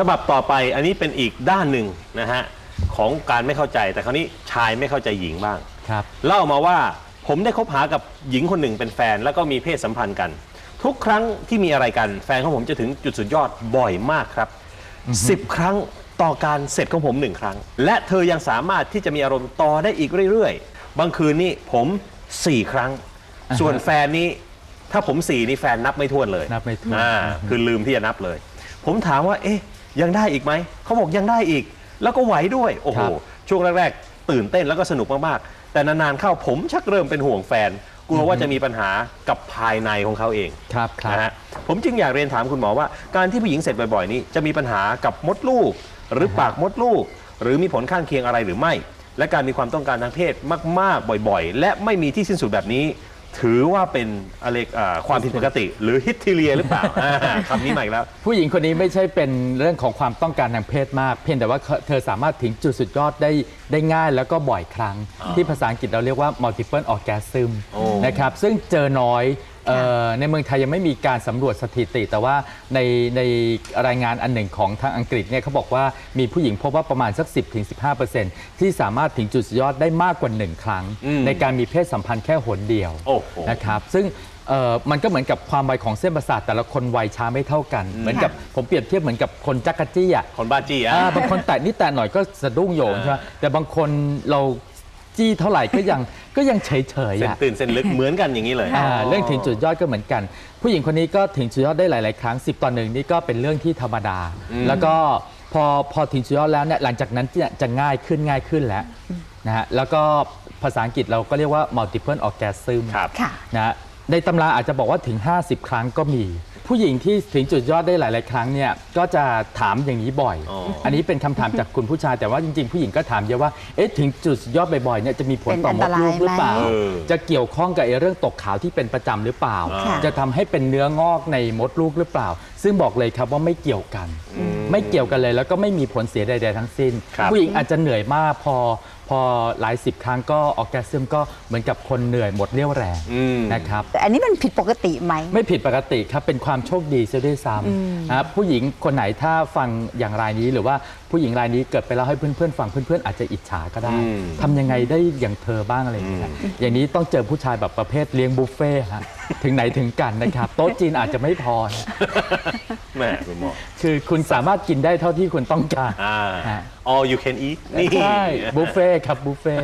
ฉบับต่อไปอันนี้เป็นอีกด้านหนึ่งนะฮะของการไม่เข้าใจแต่คราวนี้ชายไม่เข้าใจหญิงบ้าง ครับ เล่ามาว่าผมได้คบหากับหญิงคนหนึ่งเป็นแฟนแล้วก็มีเพศสัมพันธ์กัน ทุกครั้งที่มีอะไรกัน แฟนของผมจะถึงจุดสุดยอดบ่อยมากครับ 10 ครั้งต่อการเสร็จของผมหนึ่งครั้ง และเธอยังสามารถที่จะมีอารมณ์ต่อได้อีกเรื่อยๆ บางคืนนี่ผม 4 ครั้งส่วนแฟนนี่ถ้าผม 4 นี่แฟนนับไม่ถ้วนเลยนับไม่ถ้วน อ่าคือลืมที่จะนับเลย ผมถามว่า เอ๊ะ ยังได้อีกไหม เขาบอกยังได้อีก แล้วก็ไหวด้วย โอ้โห ครับ ช่วงแรกๆ ตื่นเต้นแล้วก็สนุกมากๆ แต่นานๆเข้าผมชักเริ่มเป็นห่วงแฟน กลัวว่าจะมีปัญหากับภายในของเขาเอง ครับ ครับ นะฮะผมจึงอยากเรียนถามคุณหมอว่า การที่ผู้หญิงเสร็จบ่อยๆ นี้จะมีปัญหากับมดลูก หรือปากมดลูก หรือมีผลข้างเคียงอะไรหรือไม่ และการมีความต้องการทางเพศมากๆ บ่อยๆ และไม่มีที่สิ้นสุดแบบนี้ ถือว่าเป็นอะไรอ่าความผิดปกติ หรือฮิตทีเรียหรือเปล่าอ่าคำนี้มาอีกแล้ว ผู้หญิงคนนี้ไม่ใช่เป็นเรื่องของความต้องการทางเพศมาก เพียงแต่ว่าเธอสามารถถึงจุดสุดยอดได้ได้ง่ายแล้วก็บ่อยครั้ง ที่ภาษาอังกฤษเราเรียกว่า multiple orgasm โอ้นะครับซึ่งเจอน้อย เอ่อในเมืองไทยยังไม่มีการสำรวจสถิติ แต่ว่าในในรายงานอันหนึ่งของทางอังกฤษเนี่ยเขาบอกว่ามีผู้หญิงพบว่าประมาณสัก 10-15%ที่สามารถถึงจุดสุดยอดได้มากกว่า1ครั้ง อืม ในการมีเพศสัมพันธ์แค่หนเดียว โอ้โห นะครับซึ่งเอ่อมันก็เหมือนกับความไวของเส้นประสาทแต่ละคนไวช้าไม่เท่ากัน เหมือนกับผมเปรียบเทียบเหมือนกับคนจักรจี้อะคนบ้าจี้อะ อ่าบางคนแตะนิดแตะหน่อยก็สะดุ้งโยงอ่าใช่ไหมแต่บางคนเราจี้เท่าไหร่ก็ยัง ก็ยังเฉยเฉยๆเส้นอะตื่นเส้นลึกเหมือนกันอย่างนี้เลยอ่าเรื่องถึงจุดยอดก็เหมือนกัน ผู้หญิงคนนี้ก็ถึงจุดยอดได้หลาย ๆ ครั้ง 10ต่อหนึ่งนี่ก็เป็นเรื่องที่ธรรมดา แล้วก็พอพอถึงจุดยอดแล้วเนี่ยหลังจากนั้นจะจะง่ายขึ้นง่ายขึ้นแล้วนะฮะแล้วก็ภาษาอังกฤษเราก็เรียกว่า multiple orgasm ครับค่ะนะฮะในตำราอาจจะบอกว่าถึง 50 ครั้งก็มี ผู้หญิงที่ถึงจุดยอดได้หลาย ๆ ครั้งเนี่ยก็จะถามอย่างนี้บ่อย อ๋ออันนี้เป็นคำถามจากคุณผู้ชายแต่ว่าจริง ๆ ผู้หญิงก็ถามเยอะว่าเอ๊ะถึงจุดยอดบ่อย ๆ เนี่ยจะมีผลต่อมดลูกหรือเปล่า เป็นอันตรายไหมจะเกี่ยวข้องกับไอ้เรื่องตกขาวที่เป็นประจำหรือเปล่า ค่ะ จะทำให้เป็นเนื้องอกในมดลูกหรือเปล่า ซึ่งบอกเลยครับว่าไม่เกี่ยวกัน ไม่เกี่ยวกันเลยแล้วก็ไม่มีผลเสียใด ๆ ทั้งสิ้นครับผู้หญิงอาจจะเหนื่อยมากพอ พอหลายสิบครั้งก็ออกแกซึมก็เหมือนกับคนเหนื่อยหมดเรี่ยวแรงอืม นะครับ แต่อันนี้มันผิดปกติไหม ไม่ผิดปกติครับ เป็นความโชคดีเสียด้วยซ้ำนะครับผู้หญิงคนไหนถ้าฟังอย่างรายนี้หรือว่าผู้หญิงรายนี้เกิดไปเล่าให้เพื่อนๆฟังเพื่อนๆอาจจะอิจฉาก็ได้อืม ทำยังไงได้อย่างเธอบ้างอะไรอย่างเงี้ยอย่างนี้ต้องเจอผู้ชายแบบประเภทเลี้ยงบุฟเฟ่ต์ฮะถึงไหนถึงกันนะครับ โต๊ะจีนอาจจะไม่พอนะแหม่คุณหมอคือคุณสามารถกินได้เท่าที่คุณต้องการอ่า ฮะ all you can eat นี่ ใช่บุฟเฟ่ต์ครับบุฟเฟ่